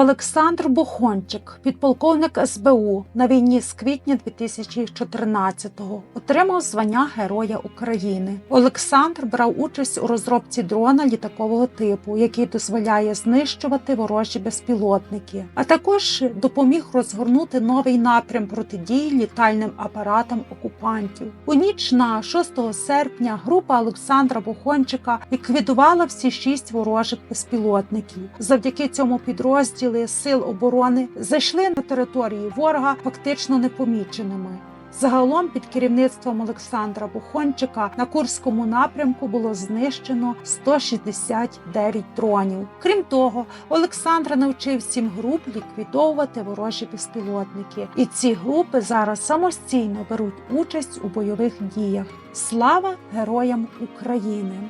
Олександр Бухончик, підполковник СБУ на війні з квітня 2014-го, отримав звання Героя України. Олександр брав участь у розробці дрона літакового типу, який дозволяє знищувати ворожі безпілотники, а також допоміг розгорнути новий напрям протидії літальним апаратам окупантів. У ніч на 6 серпня група Олександра Бухончика ліквідувала всі шість ворожих безпілотників. Завдяки цьому підрозділи сил оборони зайшли на території ворога фактично непоміченими. Загалом під керівництвом Олександра Бухончика на Курському напрямку було знищено 169 дронів. Крім того, Олександр навчив сім груп ліквідовувати ворожі безпілотники, і ці групи зараз самостійно беруть участь у бойових діях. Слава героям України!